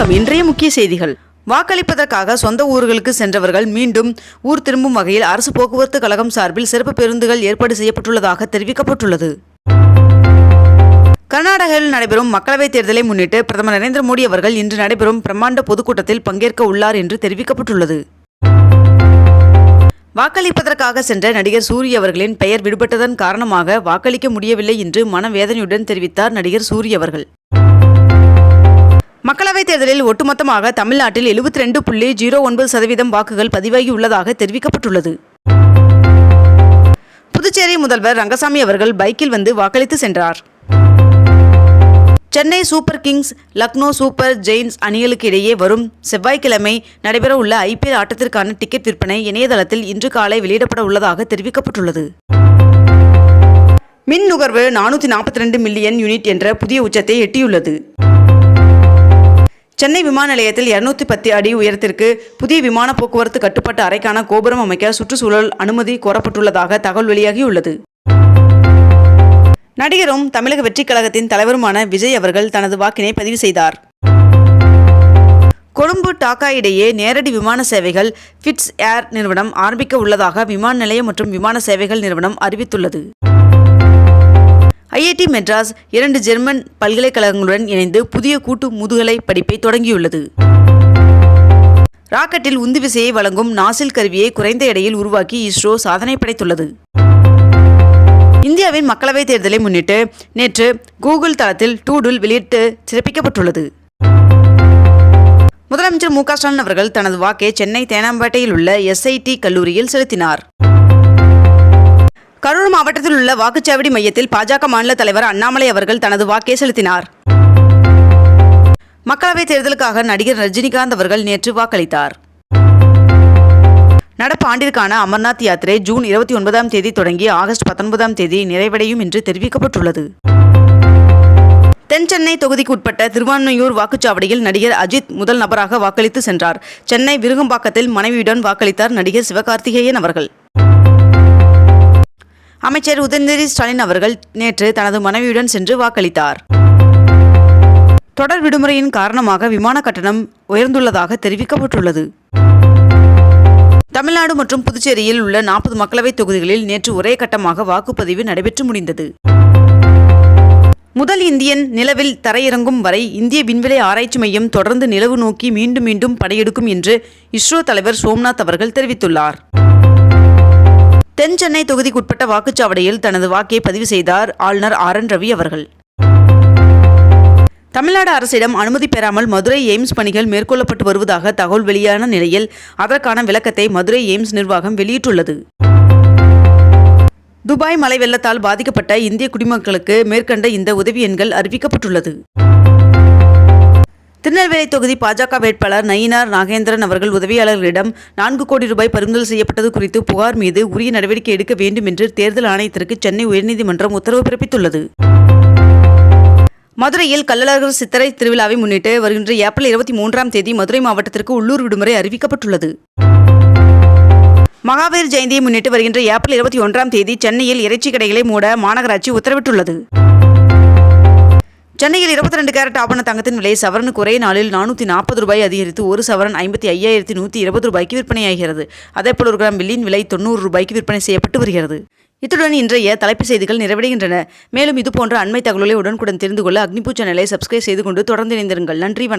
வணக்கம். இன்றைய முக்கிய செய்திகள். வாக்களிப்பதற்காக சொந்த ஊர்களுக்கு சென்றவர்கள் மீண்டும் ஊர் திரும்பும் வகையில் அரசு போக்குவரத்து கழகம் சார்பில் சிறப்பு பேருந்துகள் ஏற்பாடு செய்யப்பட்டுள்ளதாக தெரிவிக்கப்பட்டுள்ளது. கர்நாடகாவில் நடைபெறும் மக்களவைத் தேர்தலை முன்னிட்டு பிரதமர் நரேந்திர மோடி அவர்கள் இன்று நடைபெறும் பிரம்மாண்ட பொதுக்கூட்டத்தில் பங்கேற்க உள்ளார் என்று தெரிவிக்கப்பட்டுள்ளது. வாக்களிப்பதற்காக சென்ற நடிகர் சூரி அவர்களின் பெயர் விடுபட்டதன் காரணமாக வாக்களிக்க முடியவில்லை என்று மனவேதனையுடன் தெரிவித்தார் நடிகர் சூரி அவர்கள். மக்களவைத் தேர்தலில் ஒட்டுமொத்தமாக தமிழ்நாட்டில் எழுபத்தி ரெண்டு புள்ளி ஜீரோ ஒன்பது சதவீதம் வாக்குகள் பதிவாகி உள்ளதாக தெரிவிக்கப்பட்டுள்ளது. புதுச்சேரி முதல்வர் ரங்கசாமி அவர்கள் பைக்கில் வந்து வாக்களித்து சென்றார். Chennai super kings Lucknow super giants அணிகளுக்கு இடையே வரும் செவ்வாய்க்கிழமை நடைபெறவுள்ள ஐபிஎல் ஆட்டத்திற்கான டிக்கெட் விற்பனை இணையதளத்தில் இன்று காலை வெளியிடப்பட உள்ளதாக தெரிவிக்கப்பட்டுள்ளது. மின் நுகர்வு நானூற்றி நாற்பத்தி ரெண்டு மில்லியன் யூனிட் என்ற புதிய உச்சத்தை எட்டியுள்ளது. சென்னை விமான நிலையத்தில் இருநூத்தி பத்து அடி உயரத்திற்கு புதிய விமான போக்குவரத்து கட்டுப்பாட்டு அறைக்கான கோபுரம் அமைக்க சுற்றுச்சூழல் அனுமதி கோரப்பட்டுள்ளதாக தகவல் வெளியாகியுள்ளது. நடிகரும் தமிழக வெற்றிக் கழகத்தின் தலைவருமான விஜய் அவர்கள் தனது வாக்கினை பதிவு செய்தார். கொழும்பு டாக்கா இடையே நேரடி விமான சேவைகள் ஃபிட்ஸ் ஏர் நிறுவனம் ஆரம்பிக்க உள்ளதாக விமான நிலையம் மற்றும் விமான சேவைகள் நிறுவனம் அறிவித்துள்ளது. ஐஐடி மெட்ராஸ் இரண்டு ஜெர்மன் பல்கலைக்கழகங்களுடன் இணைந்து புதிய கூட்டு முதுகலை படிப்பை தொடங்கியுள்ளது. ராக்கெட்டில் உந்து விசையை வழங்கும் நாசில் கருவியை குறைந்த எடையில் உருவாக்கி இஸ்ரோ சாதனை படைத்துள்ளது. இந்தியாவின் மக்களவைத் தேர்தலை முன்னிட்டு நேற்று கூகுள் தளத்தில் டூடுல் வெளியிட்டு சிறப்பிக்கப்பட்டுள்ளது. முதலமைச்சர் மு க ஸ்டாலின் அவர்கள் தனது வாக்கை சென்னை தேனாம்பேட்டையில் உள்ள எஸ்ஐடி கல்லூரியில் செலுத்தினார். கரூர் மாவட்டத்தில் உள்ள வாக்குச்சாவடி மையத்தில் பாஜக மாநில தலைவர் அண்ணாமலை அவர்கள் தனது வாக்கை செலுத்தினார். மக்களவைத் தேர்தலுக்காக நடிகர் ரஜினிகாந்த் அவர்கள் நேற்று வாக்களித்தார். நடப்பு ஆண்டிற்கான அமர்நாத் யாத்திரை ஜூன் இருபத்தி ஒன்பதாம் தேதி தொடங்கி ஆகஸ்ட் பத்தொன்பதாம் தேதி நிறைவடையும் என்று தெரிவிக்கப்பட்டுள்ளது. தென் சென்னை தொகுதிக்கு உட்பட்ட திருவான்மையூர் வாக்குச்சாவடியில் நடிகர் அஜித் முதல் நபராக வாக்களித்து சென்றார். சென்னை விருகம்பாக்கத்தில் மனைவியுடன் வாக்களித்தார் நடிகர் சிவகார்த்திகேயன் அவர்கள். அமைச்சர் உதயநிதி ஸ்டாலின் அவர்கள் நேற்று தனது மனைவியுடன் சென்று வாக்களித்தார். தொடர் விடுமுறையின் காரணமாக விமான கட்டணம் உயர்ந்துள்ளதாக தெரிவிக்கப்பட்டுள்ளது. தமிழ்நாடு மற்றும் புதுச்சேரியில் உள்ள நாற்பது மக்களவைத் தொகுதிகளில் நேற்று ஒரே கட்டமாக வாக்குப்பதிவு நடைபெற்று முடிந்தது. முதல் இந்தியன் நிலவில் தரையிறங்கும் வரை இந்திய விண்வெளி ஆராய்ச்சி மையம் தொடர்ந்து நிலவு நோக்கி மீண்டும் மீண்டும் படையெடுக்கும் என்று இஸ்ரோ தலைவர் சோம்நாத் அவர்கள் தெரிவித்துள்ளார். தென் சென்னை தொகுதிக்குட்பட்ட வாக்குச்சாவடியில் தனது வாக்கை பதிவு செய்தார் ஆளுநர் ஆர் என் ரவி அவர்கள். தமிழ்நாடு அரசிடம் அனுமதி பெறாமல் மதுரை எய்ம்ஸ் பணிகள் மேற்கொள்ளப்பட்டு வருவதாக தகவல் வெளியான நிலையில் அதற்கான விளக்கத்தை மதுரை எய்ம்ஸ் நிர்வாகம் வெளியிட்டுள்ளது. துபாய் மழை வெள்ளத்தால் பாதிக்கப்பட்ட இந்திய குடிமக்களுக்கு மேற்கண்ட இந்த உதவி எண்கள் அறிவிக்கப்பட்டுள்ளது. திருநெல்வேலி தொகுதி பாஜக வேட்பாளர் நயினார் நாகேந்திரன் அவர்கள் உதவியாளர்களிடம் நான்கு கோடி ரூபாய் பறிமுதல் செய்யப்பட்டது குறித்து புகார் மீது உரிய நடவடிக்கை எடுக்க வேண்டும் என்று தேர்தல் ஆணையத்திற்கு சென்னை உயர்நீதிமன்றம் உத்தரவு பிறப்பித்துள்ளது. மதுரையில் கள்ளழகர் சித்திரை திருவிழாவை முன்னிட்டு வருகின்ற ஏப்ரல் இருபத்தி மூன்றாம் தேதி மதுரை மாவட்டத்திற்கு உள்ளூர் விடுமுறை அறிவிக்கப்பட்டுள்ளது. மகாவீர் ஜெயந்தியை முன்னிட்டு வருகின்ற ஏப்ரல் இருபத்தி ஒன்றாம் தேதி சென்னையில் இறைச்சி கடைகளை மூட மாநகராட்சி உத்தரவிட்டுள்ளது. சென்னையில் இருபத்தி ரெண்டு கேரட் ஆபண தங்கத்தின் விலை சவரனுக்கு ஒரே நாளில் நானூற்றி நாற்பது ரூபாய் அதிகரித்து ஒரு சவரன் ஐம்பத்தி ஐயாயிரத்தி நூற்றி இருபது ரூபாய்க்கு விற்பனையாகிறது. அதேபோல் ஒரு கிராம் வெள்ளியின் விலை தொண்ணூறு ரூபாய்க்கு விற்பனை செய்யப்பட்டு வருகிறது. இத்துடன் இன்றைய தலைப்புச் செய்திகள் நிறைவடைகின்றன. மேலும் இதுபோன்ற அண்மை தகவலை உடனுக்குடன் தெரிந்து கொள்ள அக்னிபூ சேனலை சப்ஸ்கிரைப் செய்து கொண்டு தொடர்ந்து இணைந்திருங்கள். நன்றி